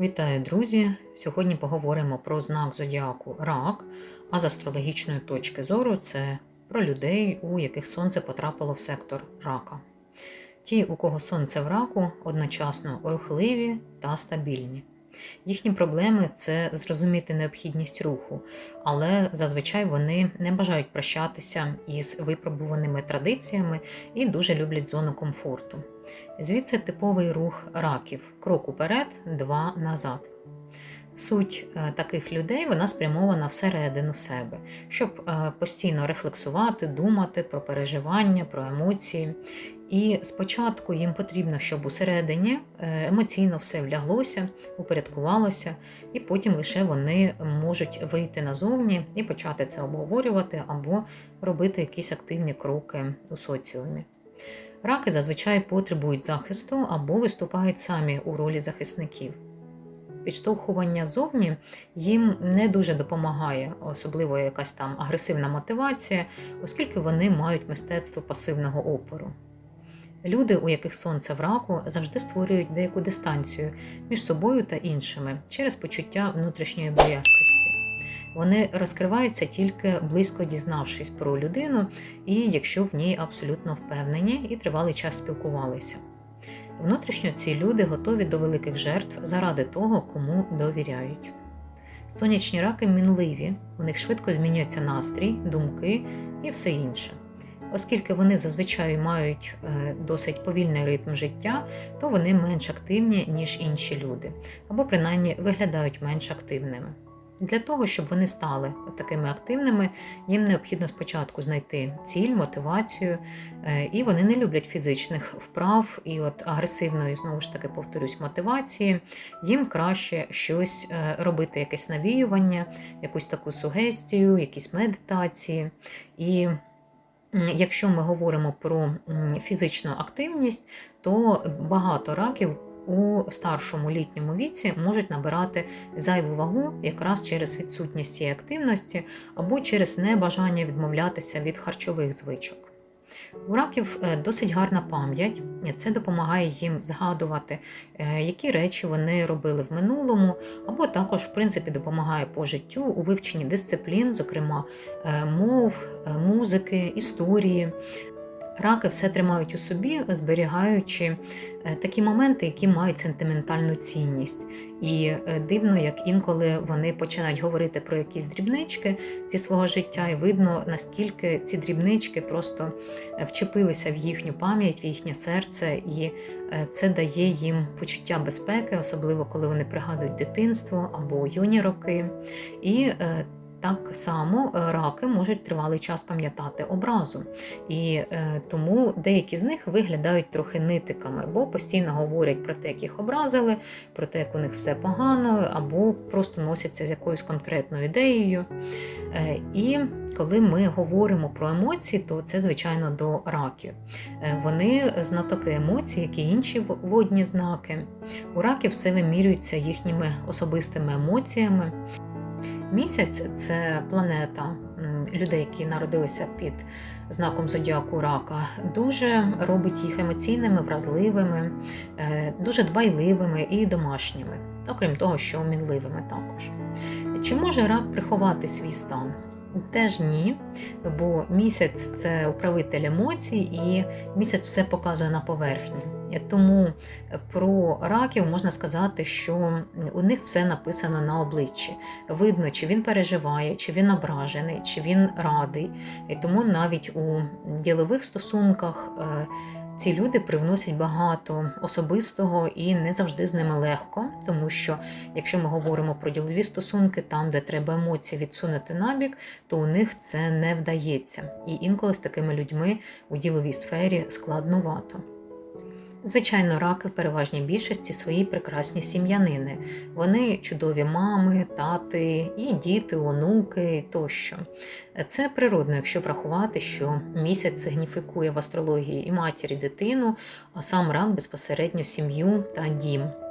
Вітаю, друзі! Сьогодні поговоримо про знак зодіаку рак, а з астрологічної точки зору це про людей, у яких сонце потрапило в сектор рака. Ті, у кого сонце в раку, одночасно рухливі та стабільні. Їхні проблеми це зрозуміти необхідність руху, але зазвичай вони не бажають прощатися із випробуваними традиціями і дуже люблять зону комфорту. Звідси типовий рух раків: крок уперед, два назад. Суть е, таких людей вона спрямована всередину себе, щоб е, постійно рефлексувати, думати про переживання, про емоції. І спочатку їм потрібно, щоб усередині е, емоційно все вляглося, упорядкувалося, і потім лише вони можуть вийти назовні і почати це обговорювати або робити якісь активні кроки у соціумі. Раки зазвичай потребують захисту або виступають самі у ролі захисників. Підштовхування зовні їм не дуже допомагає, особливо якась там агресивна мотивація, оскільки вони мають мистецтво пасивного опору. Люди, у яких сонце в раку, завжди створюють деяку дистанцію між собою та іншими через почуття внутрішньої боязкості. Вони розкриваються тільки близько дізнавшись про людину, і якщо в ній абсолютно впевнені і тривалий час спілкувалися. Внутрішньо ці люди готові до великих жертв заради того, кому довіряють. Сонячні раки мінливі, у них швидко змінюється настрій, думки і все інше. Оскільки вони зазвичай мають е, досить повільний ритм життя, то вони менш активні, ніж інші люди, або принаймні виглядають менш активними. Для того, щоб вони стали такими активними, їм необхідно спочатку знайти ціль, мотивацію, е, і вони не люблять фізичних вправ і от агресивної, знову ж таки, повторюсь, мотивації. Їм краще щось е, робити, якесь навіювання, якусь таку сугестію, якісь медитації. І Якщо ми говоримо про фізичну активність, то багато раків у старшому літньому віці можуть набирати зайву вагу якраз через відсутність цієї активності або через небажання відмовлятися від харчових звичок. У раків е, досить гарна пам'ять, це допомагає їм згадувати, е, які речі вони робили в минулому, або також, в принципі, допомагає по життю у вивченні дисциплін, зокрема е, мов, музики, історії. Раки все тримають у собі, зберігаючи е, такі моменти, які мають сентиментальну цінність. І е, дивно, як інколи вони починають говорити про якісь дрібнички зі свого життя, і видно, наскільки ці дрібнички просто е, вчепилися в їхню пам'ять, в їхнє серце, і це дає їм почуття безпеки, особливо коли вони пригадують дитинство або юні роки. І так само е, раки можуть тривалий час пам'ятати образу. І е, тому деякі з них виглядають трохи нитиками, бо постійно говорять про те, як їх образили, про те, як у них все погано, або просто носяться з якоюсь конкретною ідеєю. Е, і коли ми говоримо про емоції, то це, звичайно, до раків. Вони знатоки емоцій, як і інші водні знаки. У раків все вимірюється їхніми особистими емоціями. Місяць це планета людей, які народилися під знаком зодіаку рака, дуже робить їх емоційними, вразливими, е, дуже дбайливими і домашніми, окрім того, що мінливими також. Чи може рак приховати свій стан? Теж ні, бо місяць це управитель емоцій, і місяць все показує на поверхні. Тому про раків можна сказати, що у них все написано на обличчі. Видно, чи він переживає, чи він ображений, чи він радий. І Тому навіть у ділових стосунках. Ці люди привносять багато особистого і не завжди з ними легко, тому що якщо ми говоримо про ділові стосунки, там, де треба емоції відсунути набік, то у них це не вдається. І інколи з такими людьми у діловій сфері складновато. Звичайно, раки в переважній більшості свої прекрасні сім'янини. Вони чудові мами, тати, і діти, онуки тощо. Це природно, якщо врахувати, що місяць сигніфікує в астрології і матір, і дитину, а сам рак безпосередньо сім'ю та дім.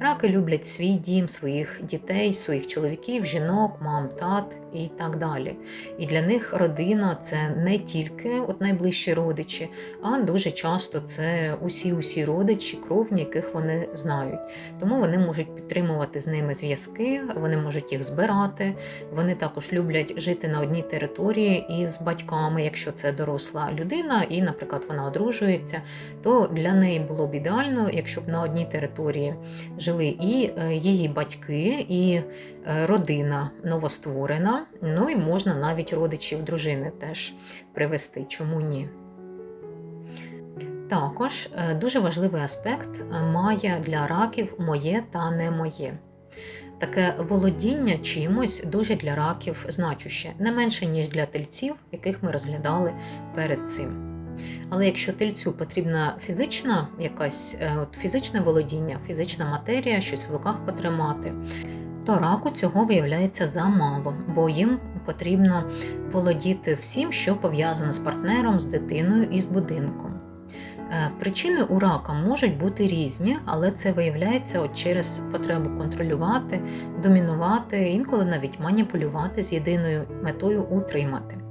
Раки люблять свій дім, своїх дітей, своїх чоловіків, жінок, мам, тат і так далі. І для них родина це не тільки от найближчі родичі, а дуже часто це усі-усі родичі, кровні, яких вони знають. Тому вони можуть підтримувати з ними зв'язки, вони можуть їх збирати. Вони також люблять жити на одній території із батьками, якщо це доросла людина, і, наприклад, вона одружується, то для неї було б ідеально, якщо б на одній території жили і е, її батьки, і е, родина новостворена. Ну і можна навіть родичів дружини теж привести. Чому ні? Також е, дуже важливий аспект має для раків моє та не моє. Таке володіння чимось дуже для раків значуще, не менше, ніж для тельців, яких ми розглядали перед цим. Але якщо тельцю потрібна фізична якась от фізичне володіння, фізична матерія, щось в руках потримати, то раку цього виявляється замало, бо їм потрібно володіти всім, що пов'язане з партнером, з дитиною і з будинком. Причини у рака можуть бути різні, але це виявляється от через потребу контролювати, домінувати, інколи навіть маніпулювати з єдиною метою утримати.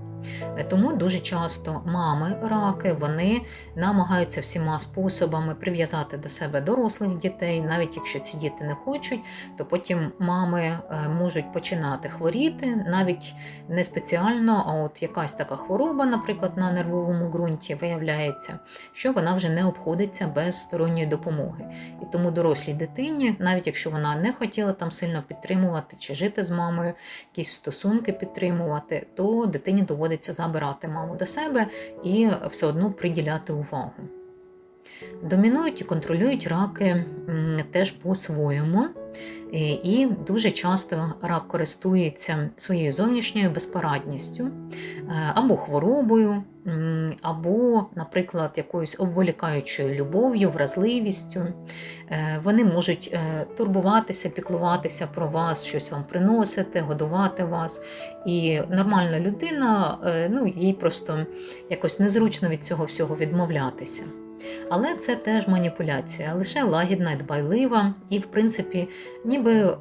Тому дуже часто мами раки вони намагаються всіма способами прив'язати до себе дорослих дітей, навіть якщо ці діти не хочуть, то потім мами е, можуть починати хворіти, навіть не спеціально, а от якась така хвороба, наприклад, на нервовому ґрунті виявляється, що вона вже не обходиться без сторонньої допомоги. І тому дорослій дитині, навіть якщо вона не хотіла там сильно підтримувати чи жити з мамою, якісь стосунки підтримувати, то дитині доводиться забирати маму до себе і все одно приділяти увагу. Домінують і контролюють раки теж по-своєму. І дуже часто рак користується своєю зовнішньою безпорадністю е, або хворобою, або, наприклад, якоюсь обволікаючою любов'ю, вразливістю. Е, вони можуть е, турбуватися, піклуватися про вас, щось вам приносити, годувати вас. І нормальна людина, ну, їй просто якось незручно від цього всього відмовлятися. Але це теж маніпуляція, лише лагідна і дбайлива, і, в принципі, ніби е,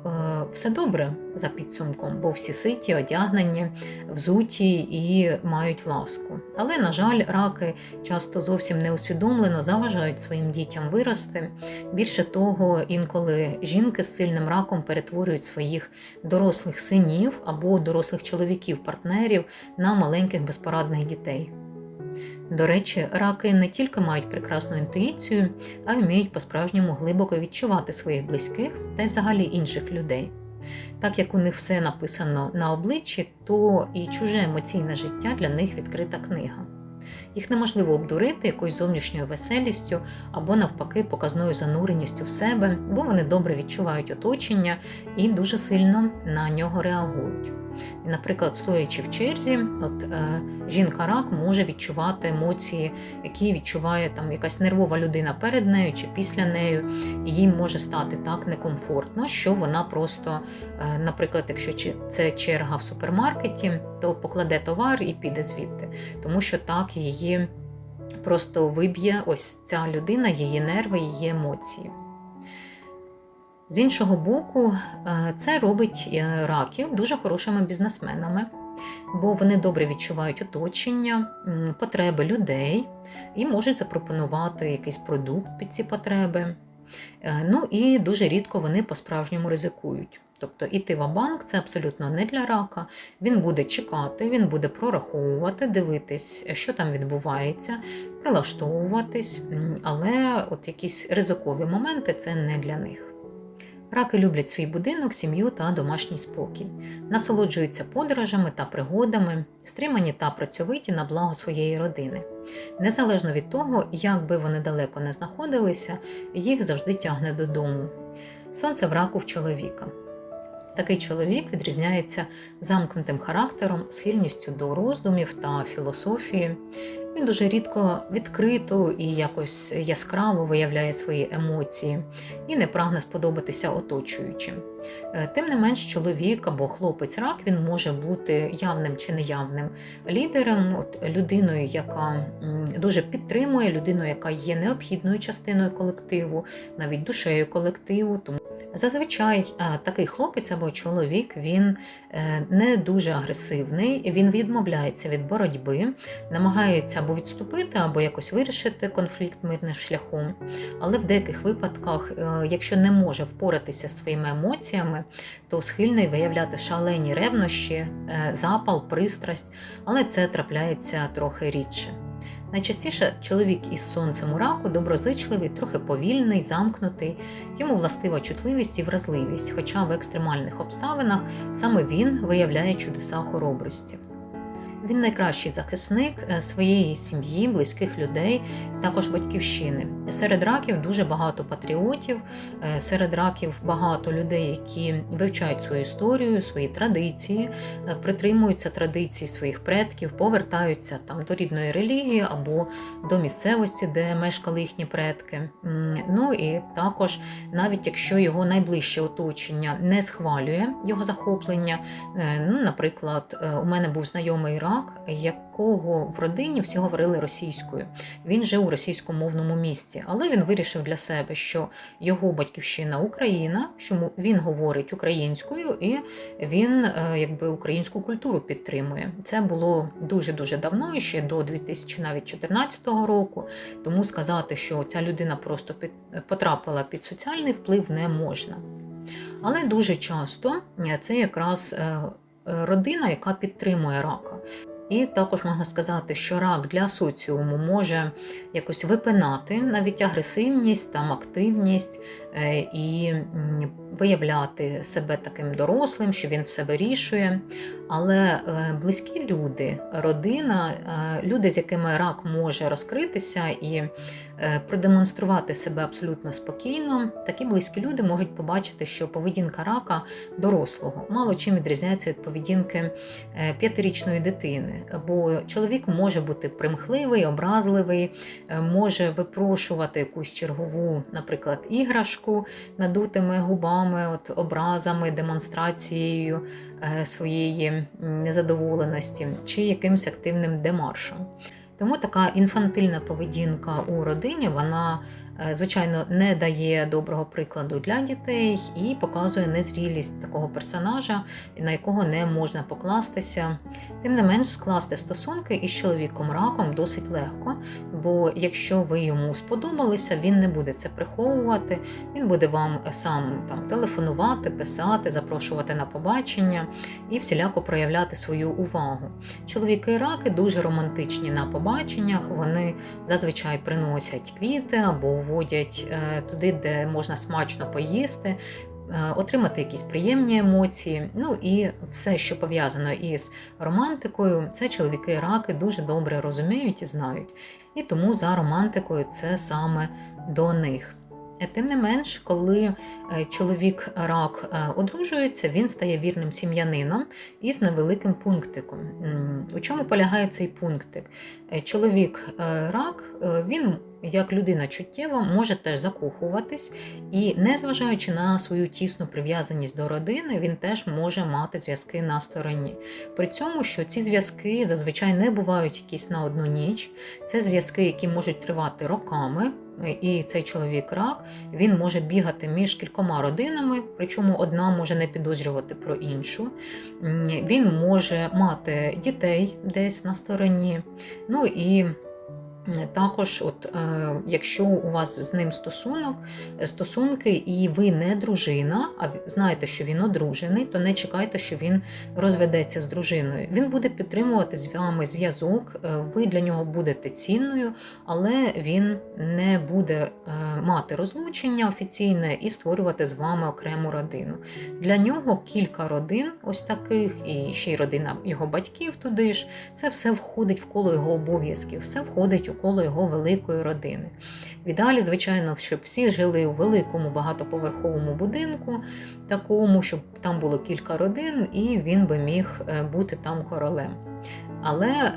все добре за підсумком, бо всі ситі, одягнені, взуті і мають ласку. Але, на жаль, раки часто зовсім неусвідомлено заважають своїм дітям вирости. Більше того, інколи жінки з сильним раком перетворюють своїх дорослих синів або дорослих чоловіків-партнерів на маленьких безпорадних дітей. До речі, раки не тільки мають прекрасну інтуїцію, а й вміють по-справжньому глибоко відчувати своїх близьких та й взагалі інших людей. Так як у них все написано на обличчі, то і чуже емоційне життя для них відкрита книга. Їх неможливо обдурити якоюсь зовнішньою веселістю або, навпаки, показною зануреністю в себе, бо вони добре відчувають оточення і дуже сильно на нього реагують. Наприклад, стоячи в черзі, от е, жінка рак може відчувати емоції, які відчуває там якась нервова людина перед нею чи після нею. І їй може стати так некомфортно, що вона просто, е, наприклад, якщо це черга в супермаркеті, то покладе товар і піде звідти, тому що так її просто виб'є ось ця людина, її нерви, її емоції. З іншого боку, е, це робить е, раків дуже хорошими бізнесменами, бо вони добре відчувають оточення, потреби людей і можуть запропонувати якийсь продукт під ці потреби. Е, ну і дуже рідко вони по-справжньому ризикують. Тобто іти в банк це абсолютно не для рака. Він буде чекати, він буде прораховувати, дивитись, що там відбувається, прилаштовуватись, але от якісь ризикові моменти це не для них. Раки люблять свій будинок, сім'ю та домашній спокій, насолоджуються подорожами та пригодами, стримані та працьовиті на благо своєї родини. Незалежно від того, як би вони далеко не знаходилися, їх завжди тягне додому. Сонце в раку в чоловіка. Такий чоловік відрізняється замкнутим характером, схильністю до роздумів та філософії. Він дуже рідко відкрито і якось яскраво виявляє свої емоції і не прагне сподобатися оточуючим. Е, Тим не менш, чоловік або хлопець рак він може бути явним чи неявним лідером, от, людиною, яка дуже підтримує, людиною, яка є необхідною частиною колективу, навіть душею колективу. Тому Зазвичай е, такий хлопець або чоловік він е, не дуже агресивний, він відмовляється від боротьби, намагається або відступити, або якось вирішити конфлікт мирним шляхом. Але в деяких випадках, е, якщо не може впоратися зі своїми емоціями, то схильний виявляти шалені ревнощі, запал, пристрасть, але це трапляється трохи рідше. Найчастіше чоловік із сонцем у раку доброзичливий, трохи повільний, замкнутий. Йому властива чутливість і вразливість, хоча в екстремальних обставинах саме він виявляє чудеса хоробрості. Він найкращий захисник е, своєї сім'ї, близьких людей, також батьківщини. Серед раків дуже багато патріотів, е, серед раків багато людей, які вивчають свою історію, свої традиції, е, притримуються традицій своїх предків, повертаються там до рідної релігії або до місцевості, де мешкали їхні предки. Ну і також, навіть якщо його найближче оточення не схвалює його захоплення, Ну, наприклад, у мене був знайомий рак, якого в родині всі говорили російською. Він жив у російськомовному місті, але він вирішив для себе, що його батьківщина Україна, що він говорить українською і він е, якби українську культуру підтримує. Це було дуже дуже давно, ще до 2014 року. Тому сказати, що ця людина просто під, потрапила під соціальний вплив, не можна. Але дуже часто е, це якраз е, родина, яка підтримує рака. І також можна сказати, що рак для соціуму може якось випинати навіть агресивність, там активність і виявляти себе таким дорослим, що він все вирішує. Але е, близькі люди, родина, е, люди, з якими рак може розкритися і е, продемонструвати себе абсолютно спокійно, такі близькі люди можуть побачити, що поведінка рака дорослого мало чим відрізняється від поведінки е, п'ятирічної дитини. Бо чоловік може бути примхливий, образливий, е, може випрошувати якусь чергову, наприклад, іграшку надутими губами, от образами, демонстрацією е, своєї незадоволеності чи якимось активним демаршем. Тому така інфантильна поведінка у родині, вона, е, звичайно, не дає доброго прикладу для дітей і показує незрілість такого персонажа, на якого не можна покластися. Тим не менш, скласти стосунки із чоловіком раком досить легко, бо якщо ви йому сподобалися, він не буде це приховувати, він буде вам сам там телефонувати, писати, запрошувати на побачення і всіляко проявляти свою увагу. Чоловіки раки дуже романтичні на побаченнях. Вони зазвичай приносять квіти або водять е, туди, де можна смачно поїсти. е, Отримати якісь приємні емоції, ну і все, що пов'язано із романтикою, це чоловіки раки дуже добре розуміють і знають. І тому за романтикою це саме до них. Е, Тим не менш, коли е, чоловік рак е, одружується, він стає вірним сім'янином із невеликим пунктиком. У чому полягає цей пунктик? Чоловік рак, він як людина чуттєва може теж закохуватись, і незважаючи на свою тісну прив'язаність до родини, він теж може мати зв'язки на стороні. При цьому, що ці зв'язки зазвичай не бувають якісь на одну ніч, це зв'язки, які можуть тривати роками. І цей чоловік рак він може бігати між кількома родинами, причому одна може не підозрювати про іншу. Він може мати дітей десь на стороні. Ну і також, от, е, якщо у вас з ним стосунок, стосунки, і ви не дружина, а знаєте, що він одружений, то не чекайте, що він розведеться з дружиною. Він буде підтримувати з вами зв'язок, е, ви для нього будете цінною, але він не буде е, мати розлучення офіційне і створювати з вами окрему родину. Для нього кілька родин, ось таких, і ще й родина його батьків туди ж. Це все входить в коло його обов'язків, все входить у коло його великої родини. В ідеалі, звичайно, щоб всі жили у великому багатоповерховому будинку, такому, щоб там було кілька родин, і він би міг е, бути там королем. Але е,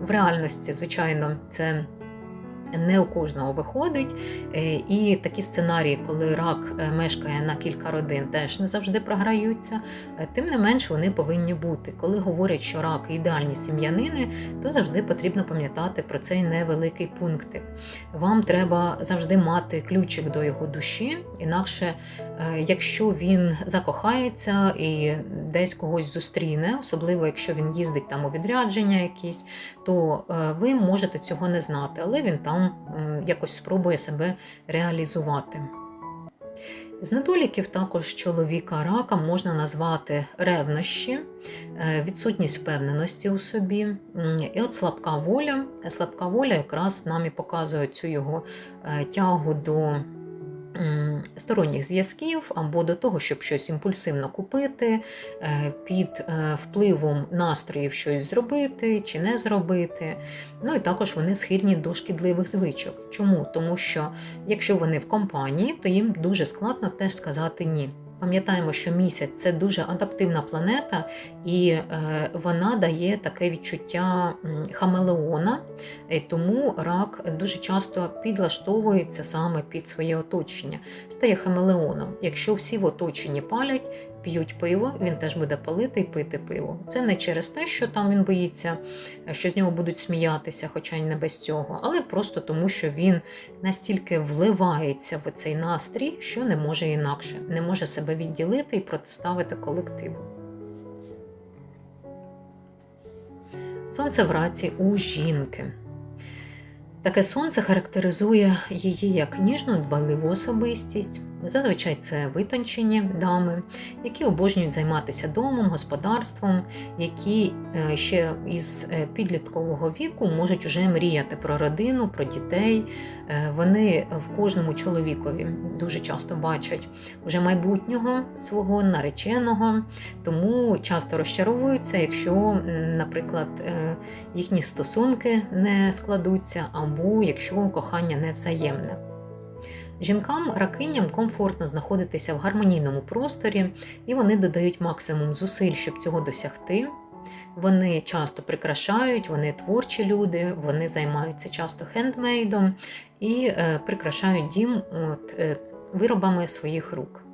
в реальності, звичайно, це не у кожного виходить. Е, І такі сценарії, коли рак е, мешкає на кілька родин, теж не завжди програються. Е, Тим не менш, вони повинні бути. Коли говорять, що рак ідеальні сім'янини, то завжди потрібно пам'ятати про цей невеликий пунктик. Вам треба завжди мати ключик до його душі, інакше, якщо він закохається і десь когось зустріне, особливо якщо він їздить там у відрядження якісь, то ви можете цього не знати, але він там м, якось спробує себе реалізувати. З недоліків також чоловіка рака можна назвати ревнощі, е, відсутність впевненості у собі. І от слабка воля. Слабка воля якраз нам і показує цю його е, тягу до сторонніх зв'язків або до того, щоб щось імпульсивно купити, е, під е, впливом настроїв щось зробити чи не зробити. Ну і також вони схильні до шкідливих звичок. Чому? Тому що якщо вони в компанії, то їм дуже складно теж сказати ні. Пам'ятаємо, що місяць це дуже адаптивна планета, і е, вона дає таке відчуття хамелеона, тому рак дуже часто підлаштовується саме під своє оточення, стає хамелеоном. Якщо всі в оточенні палять, п'ють пиво, він теж буде палити і пити пиво. Це не через те, що там він боїться, що з нього будуть сміятися, хоча й не без цього, але просто тому, що він настільки вливається в цей настрій, що не може інакше, не може себе відділити і протиставити колективу. Сонце в раці у жінки. Таке сонце характеризує її як ніжну, дбайливу особистість. Зазвичай це витончені дами, які обожнюють займатися домом, господарством, які е, ще із е, підліткового віку можуть уже мріяти про родину, про дітей. Е, Вони в кожному чоловікові дуже часто бачать вже майбутнього свого нареченого, тому часто розчаровуються, якщо, наприклад, їхні стосунки не складуться, або якщо кохання не взаємне. Жінкам ракиням комфортно знаходитися в гармонійному просторі, і вони додають максимум зусиль, щоб цього досягти. Вони часто прикрашають, вони творчі люди, вони займаються часто хендмейдом і е, прикрашають дім от, е, виробами своїх рук.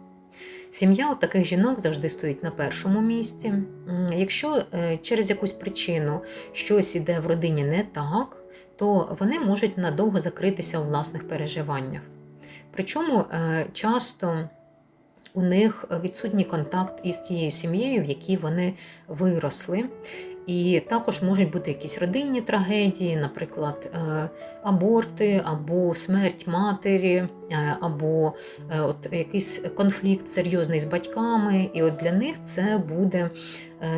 Сім'я у таких жінок завжди стоїть на першому місці. Якщо е, через якусь причину щось іде в родині не так, то вони можуть надовго закритися у власних переживаннях. Причому е, часто у них відсутній контакт із тією сім'єю, в якій вони виросли. І також можуть бути якісь родинні трагедії, наприклад, е, аборти, або смерть матері, е, або е, от якийсь конфлікт серйозний з батьками. І от для них це буде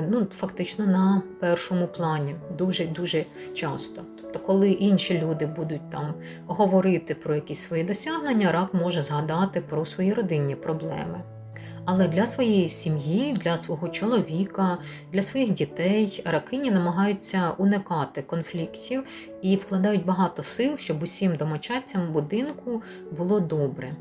ну, фактично на першому плані дуже дуже часто. Тобто, коли інші люди будуть там говорити про якісь свої досягнення, рак може згадати про свої родинні проблеми. Але для своєї сім'ї, для свого чоловіка, для своїх дітей ракині намагаються уникати конфліктів і вкладають багато сил, щоб усім домочадцям будинку було добре.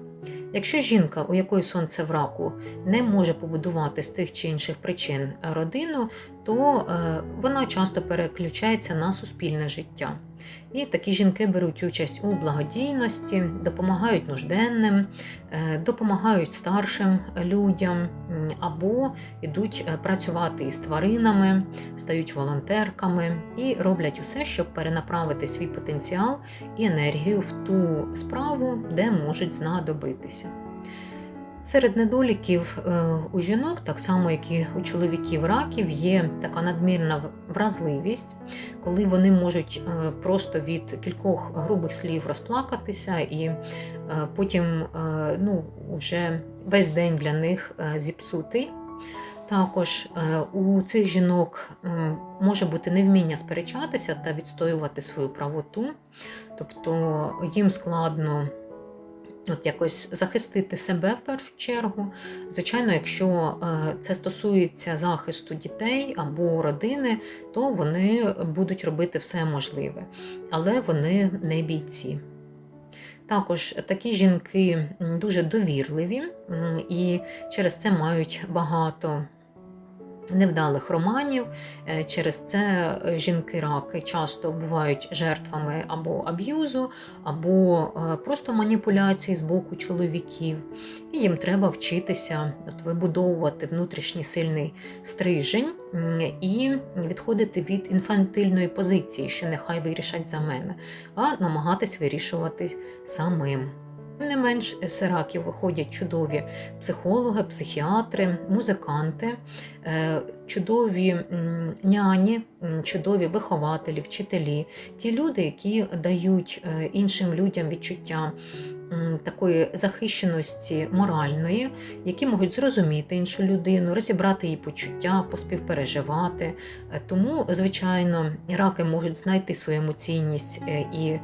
Якщо жінка, у якої сонце в раку, не може побудувати з тих чи інших причин родину, то е, вона часто переключається на суспільне життя. І такі жінки беруть участь у благодійності, допомагають нужденним, е, допомагають старшим людям або йдуть е, працювати із тваринами, стають волонтерками і роблять усе, щоб перенаправити свій потенціал і енергію в ту справу, де можуть знадобитися. Серед недоліків е, у жінок, так само як і у чоловіків раків, є така надмірна вразливість, коли вони можуть е, просто від кількох грубих слів розплакатися, і е, потім ну, вже весь день для них зіпсутий. Також у цих жінок може бути невміння сперечатися та відстоювати свою правоту, тобто їм складно От якось захистити себе в першу чергу. Звичайно, якщо е, це стосується захисту дітей або родини, то вони будуть робити все можливе, але вони не бійці. Також такі жінки дуже довірливі і через це мають багато невдалих романів. Е, Через це е, жінки-раки часто бувають жертвами або аб'юзу, або е, просто маніпуляцій з боку чоловіків. І їм треба вчитися от, вибудовувати внутрішній сильний стрижень і відходити від інфантильної позиції, що нехай вирішать за мене, а намагатись вирішувати самим. Не менш, з виходять чудові психологи, психіатри, музиканти, е, чудові няні, чудові вихователі, вчителі, ті люди, які дають е, іншим людям відчуття такої захищеності моральної, які можуть зрозуміти іншу людину, розібрати її почуття, поспівпереживати. Е, Тому, звичайно, раки можуть знайти свою емоційність і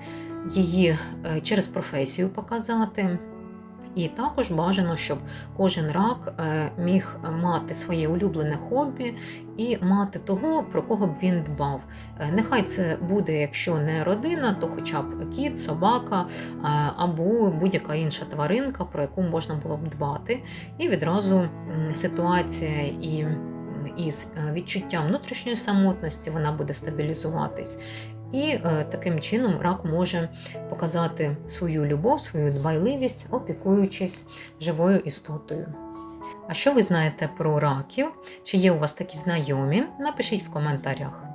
її е, через професію показати. І також бажано, щоб кожен рак е, міг мати своє улюблене хобі і мати того, про кого б він дбав. Е, Нехай це буде, якщо не родина, то хоча б кіт, собака або будь-яка інша тваринка, про яку можна було б дбати. І відразу ситуація і із відчуттям внутрішньої самотності вона буде стабілізуватись. І е, таким чином рак може показати свою любов, свою дбайливість, опікуючись живою істотою. А що ви знаєте про раків? Чи є у вас такі знайомі? Напишіть в коментарях.